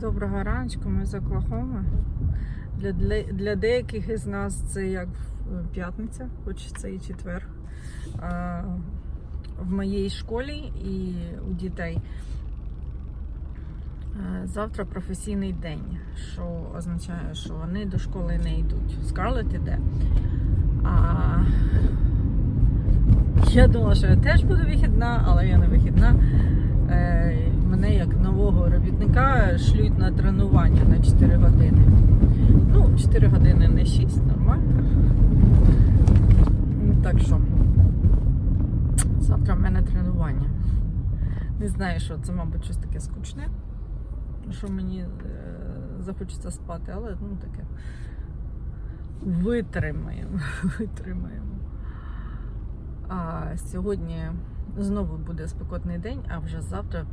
Доброго раночку, ми з Оклахоми. Для, для, для деяких із нас це як е, п'ятниця, хоч це і четвер. А, в моїй школі і у дітей. е, Завтра професійний день, що означає, що вони до школи не йдуть. Скарлет іде. А я думала, що я теж буду вихідна, але я не вихідна. Е, Мене як нового робітника шлють на тренування на 4 години. Ну, 4 години не 6, нормально. Ну, Так що, завтра в мене тренування. Не знаю, що це, мабуть, щось таке скучне, що мені е, захочеться спати, але ну таке. Витримаємо. Витримаємо. А сьогодні знову буде спекотний день, а вже завтра.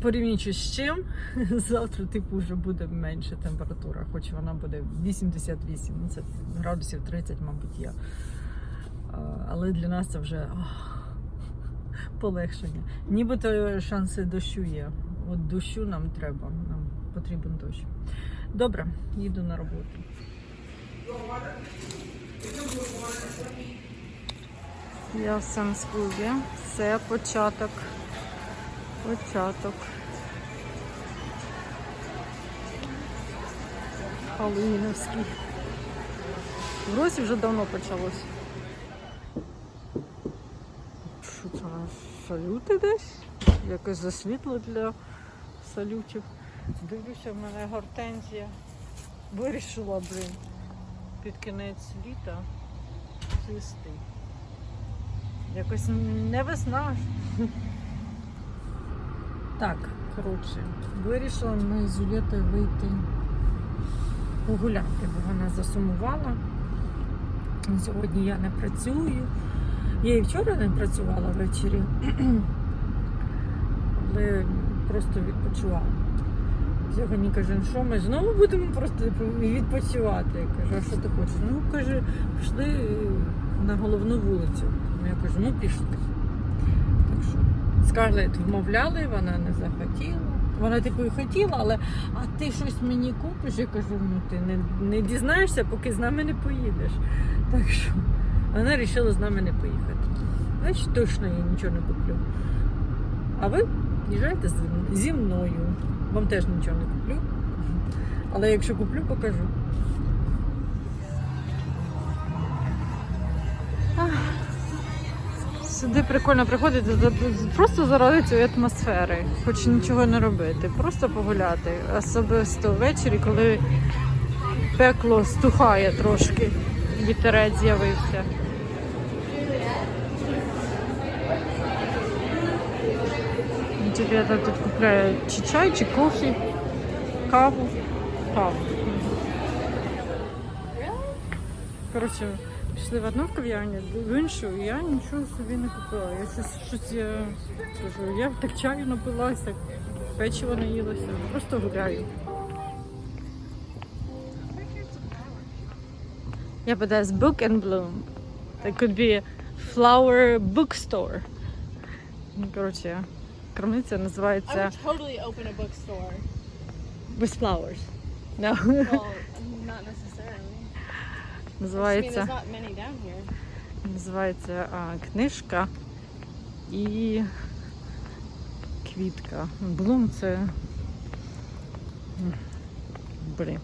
Порівнюючи з чим, завтра типу вже буде менша температура, хоч вона буде 88, ну це градусів 30, мабуть, є. Але для нас це вже полегшення. Нібито шанси дощу є. От дощу нам треба, нам потрібен дощ. Добре, їду на роботу. Я в Сенсбургі. Це початок. Початок. Халиновський. В Росі вже давно почалось. Що це у? Салюти десь? Якось засвітло для салютів. Дивлюся, в мене гортензія. Вирішила, блин, під кінець літа цвісти. Якось не весна. Так, коротше, вирішила ми з Юлєтою вийти погуляти, бо вона засумувала. Сьогодні я не працюю. Я і вчора не працювала ввечері, але просто відпочивала. Сьогодні каже, «Ну що ми знову будемо просто відпочивати. Я кажу, а що ти хочеш? Ну, каже, пішли на головну вулицю. Я кажу, ну пішли. Так що Скарлет вмовляли, вона не захотіла. Вона типу і хотіла, але а ти щось мені купиш? Я кажу, ну ти не, не дізнаєшся, поки з нами не поїдеш. Так що вона вирішила з нами не поїхати. Значить, точно я нічого не куплю. А ви їжджайте зі мною. Вам теж нічого не куплю. Але якщо куплю, покажу. Сюди прикольно приходити просто заради цієї атмосфери, хоч нічого не робити, просто погуляти. Особисто ввечері, коли пекло стухає трошки, вітерець з'явився. Ребята тут купляють чи чай, чи кофі, каву. Каву. Коротше, пішли в одну кав'ярню, в іншу, і я нічого собі не купила. Я щось, щось я кажу, я так чаю напилася, печиво наїлася, просто гуляю. Yeah, but that's book and bloom. That could be a flower bookstore. Ну, Коротше, крамниця I називається would totally open a bookstore. With Flowers. No. Well, not necessarily. Називається. Називається а, книжка і квітка. Блум це. Блін.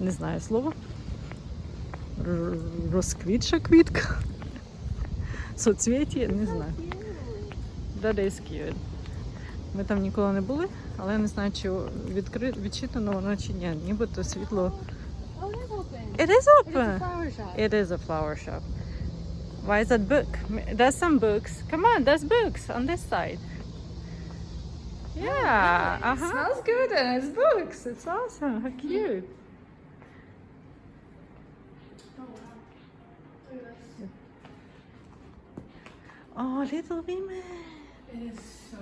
Не знаю слово. Р- Розквітша квітка. Соцвіті, не знаю. That is cute. Ми там ніколи не були, але я не знаю, чи відкри... відчитано воно чи ні. Нібито світло. Oh, it is open. It is It is a flower shop. It is a flower shop. Why is that book? There's some books. Come on, there's books on this side. Yeah, uh-huh. smells good and it's books. It's awesome. How cute. Oh, little women. It is so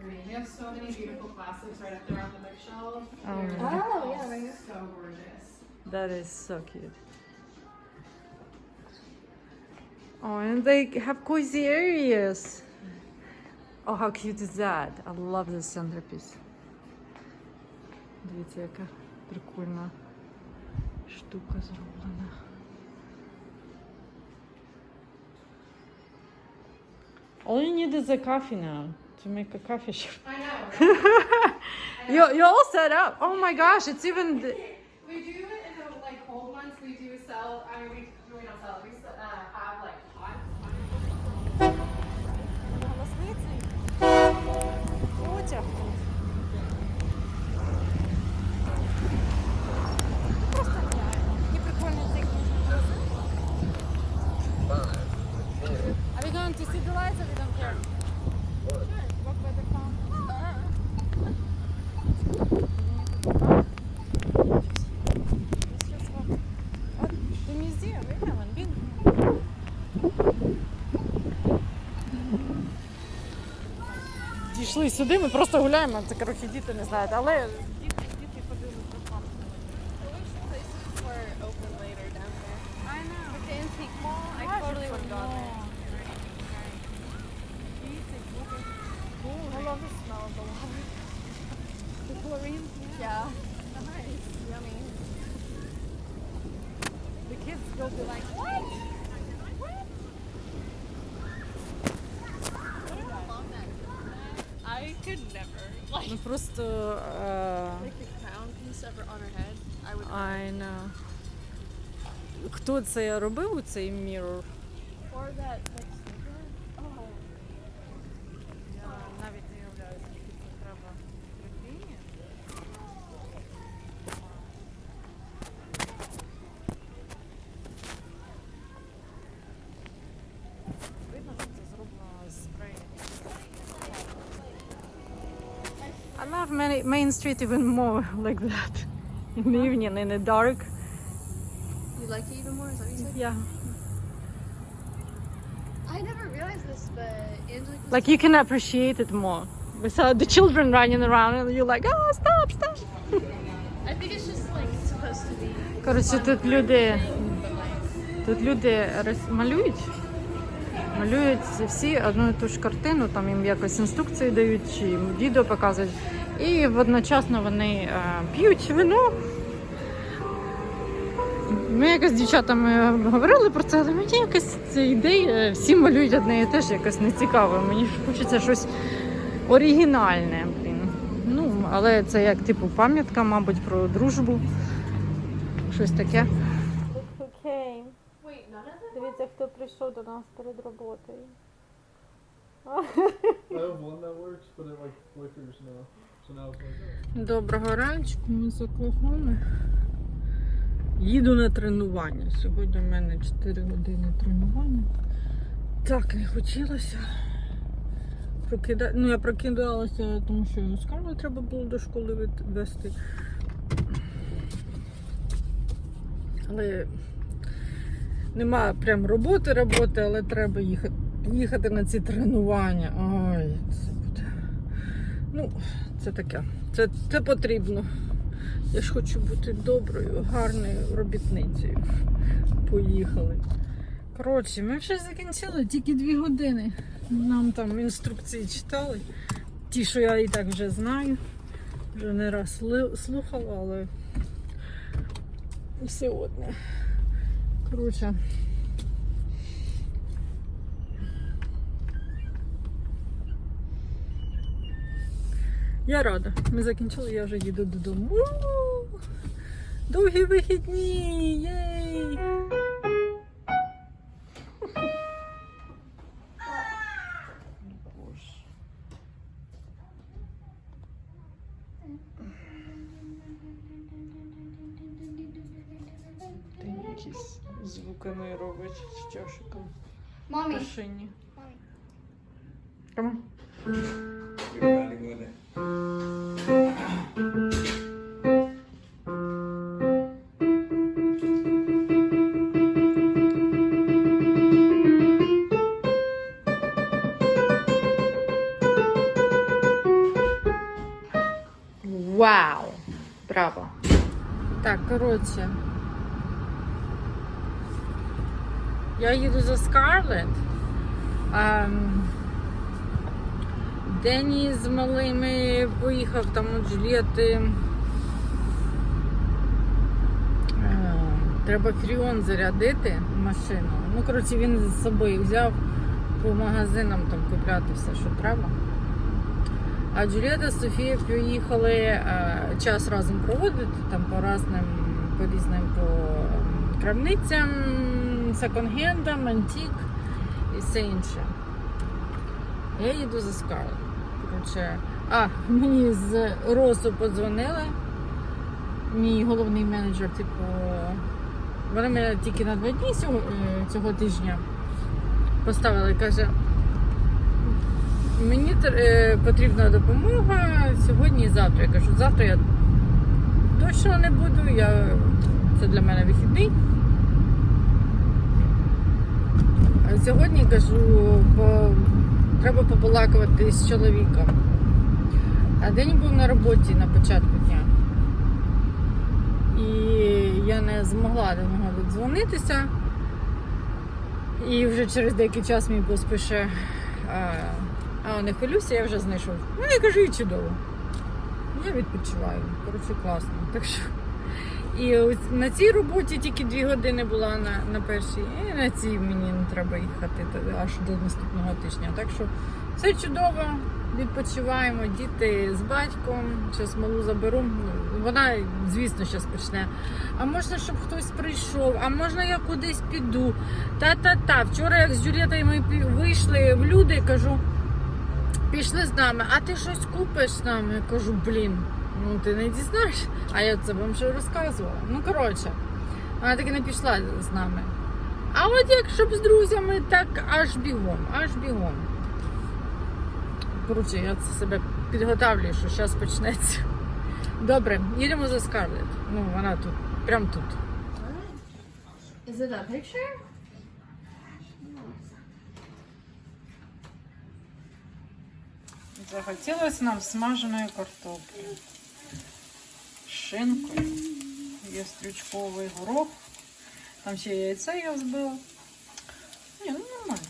green. We have so many beautiful classics right up there on the bookshelf. Oh, They're yeah. all right. So gorgeous. That is so cute. Oh, and they have cozy areas. Oh, how cute is that? I love this centerpiece. Дивіться, яка прикольна штука зроблена. All you need is a coffee now to make a coffee shop. I know. right? I You, know. you're all set up. Oh my gosh, it's even. The, We do cold months. We do sell. I mean, we, we don't sell. it, We s- uh, have like hot. Потяг. Are Дійшли сюди, ми просто гуляємо, це трохи діти не знають, але? Yeah. Nice. Yummy. the kids will be like? What? I could never. Like, ну просто. е, like a crown piece ever on her head. I would. I know. Хто це робив цей mirror? Or that like sticker. Oh. Я навіть не уявляю, скільки це треба терпіння. Видно, що це зроблено з спрею. I love many, Main Street even more like that. In the evening, in the dark. You like it even more? Is that what you said? Yeah. I never realized this, but Angelique. Like you can appreciate it more. Without the children running around and you're like, oh, stop, stop. I think it's just like supposed to be. Коротше, тут люди, тут люди малюють, малюють всі одну і ту ж картину, там їм якось інструкції дають чи їм відео показують. І одночасно вони е, п'ють вино. Ми якось з дівчатами говорили про це, але мені якось ця ідея, всі малюють одне і те ж якось не цікаво. Мені хочеться щось оригінальне. Блін. Ну, але це як типу пам'ятка, мабуть, про дружбу. Щось таке. Them? Дивіться, хто прийшов до нас перед роботою. I have one that works, but it like flickers now. Доброго ранку, ми з Оклахоми. Їду на тренування. Сьогодні в мене 4 години тренування. Так не хотілося. Прокида... Ну, я прокидалася, тому що Скарлу треба було до школи вести. Але нема прям роботи роботи, але треба їхати, їхати на ці тренування. Ну, це таке. Це, це потрібно. Я ж хочу бути доброю, гарною робітницею. Поїхали. Коротше, ми вже закінчили тільки дві години. Нам там інструкції читали. Ті, що я і так вже знаю. Вже не раз слухала, але все одне. Коротше. Я рада. Ми закінчили, я вже їду додому. У! Довгі вихідні! Єй! Якісь звуки робить з чашиком Mommy. машині. Come on. Браво! Так, коротше. Я їду за Скарлетт. Ем, Дені з малими поїхав там у Джульєти. Е, Треба фріон зарядити машину. Ну, коротше, він з собою взяв по магазинам там купляти все, що треба. А Джуліета з Софією поїхали е, час разом проводити там по разним, по різним по крамницям, секонд-хендам, антік і все інше. Я їду за Скарлет. Коротше, а, мені з Росу подзвонили. Мій головний менеджер, типу, вони мене тільки на два дні цього, е, цього тижня поставили. Каже, мені е, потрібна допомога сьогодні і завтра. Я кажу, завтра я точно не буду, я... це для мене вихідний. А сьогодні кажу, по... треба побалакувати з чоловіком. А день був на роботі на початку дня. І я не змогла до нього додзвонитися. І вже через деякий час мій бос а, не хвилюйся, я вже знайшов. Ну, я кажу, і чудово. Я відпочиваю. Коротше, класно. Так що. І ось на цій роботі тільки дві години була на, на першій, і на цій мені не треба їхати аж до наступного тижня. Так що все чудово, відпочиваємо, діти з батьком, зараз малу заберу. Вона, звісно, зараз почне. А можна, щоб хтось прийшов, а можна я кудись піду. Та-та-та. Вчора, як з Джулієтою ми вийшли в люди, кажу, пішли з нами, а ти щось купиш з нами? Я кажу, блін, ну ти не дізнаєш. А я це вам вже розказувала. Ну, коротше, вона таки не пішла з нами. А от якщо б з друзями, так аж бігом, аж бігом. Коротше, я це себе підготавлюю, що зараз почнеться. Добре, їдемо за Скарлетт. Ну, вона тут, прямо тут. Is it a picture? Захотілося нам смаженої картоплі. З Шинкою. Є стрючковий горох. Там ще яйце я збила. Ні, ну нормально.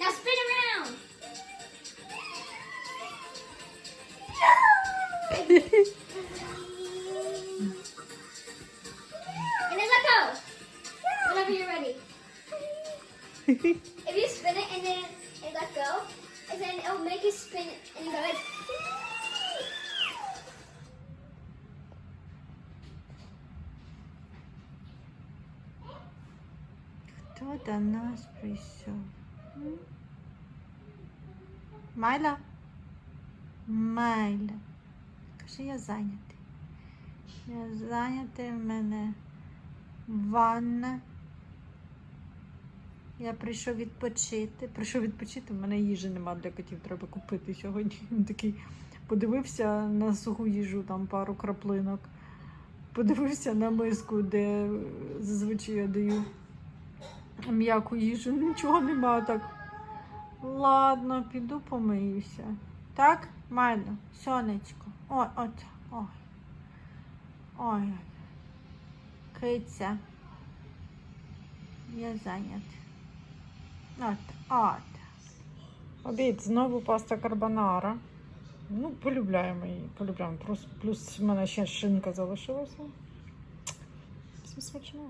Now spin around. and then let go. Whenever you're ready. нас прийшов? Майла? Майла. Скажи, я зайнятий. Я зайнятий в мене ванна. Я прийшов відпочити. Прийшов відпочити, в мене їжі нема для котів, треба купити сьогодні. Він такий подивився на суху їжу, там пару краплинок. Подивився на миску, де зазвичай я даю м'яку їжу, нічого нема так. Ладно, піду помиюся. Так, Майло, сонечко. Ой, от, ой. Ой. Киця. Я зайнятий. От, от. Обід, знову паста карбонара. Ну, полюбляємо її, полюбляємо. Плюс, плюс в мене ще шинка залишилася. Всім смачного.